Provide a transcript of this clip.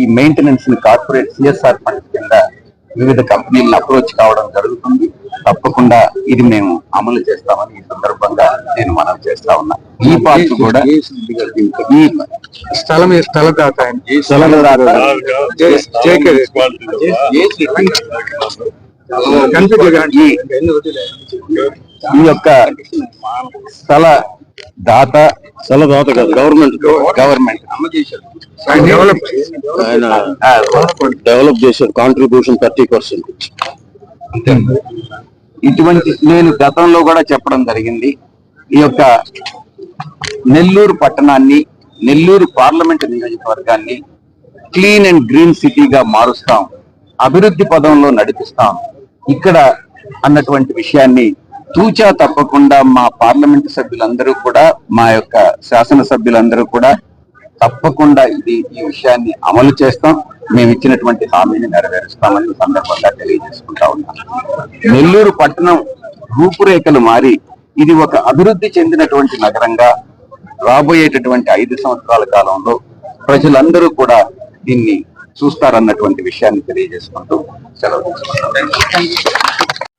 ఈ మెయింటెనెన్స్ని corporate CSR fund కింద వివిధ కంపెనీలను అప్రోచ్ కావడం జరుగుతుంది. తప్పకుండా ఇది మేము అమలు చేస్తామని ఈ సందర్భంగా నేను మనం చేస్తా ఉన్నా. ఈ పార్ట్ కూడా ఈ స్థలం కన్ఫ్యూజ్ ఈ ఈ యొక్క స్థల దాత స్థల దాత కాదు గవర్నమెంట్ గవర్నమెంట్ డెవలప్ ఆయన డెవలప్ చేశారు కాంట్రిబ్యూషన్ థర్టీ పర్సెంట్ ఇటువంటి నేను గతంలో కూడా చెప్పడం జరిగింది. ఈ యొక్క నెల్లూరు పట్టణాన్ని నెల్లూరు పార్లమెంట్ నియోజకవర్గాన్ని క్లీన్ అండ్ గ్రీన్ సిటీగా మారుస్తాం అభివృద్ధి పదంలో నడిపిస్తాం. ఇక్కడ అన్నటువంటి విషయాన్ని తూచా తప్పకుండా మా పార్లమెంట్ సభ్యులందరూ కూడా మా యొక్క శాసన సభ్యులందరూ కూడా తప్పకుండా ఇది ఈ విషయాన్ని అమలు చేస్తాం. మేము ఇచ్చినటువంటి హామీని నెరవేరుస్తామని సందర్భంగా తెలియజేసుకుంటా ఉన్నాం. నెల్లూరు పట్టణం రూపురేఖలు మారి ఇది ఒక అభివృద్ధి చెందినటువంటి నగరంగా రాబోయేటటువంటి ఐదు సంవత్సరాల కాలంలో ప్రజలందరూ కూడా దీన్ని చూస్తారన్నటువంటి విషయాన్ని తెలియజేసుకుంటూ సెలవు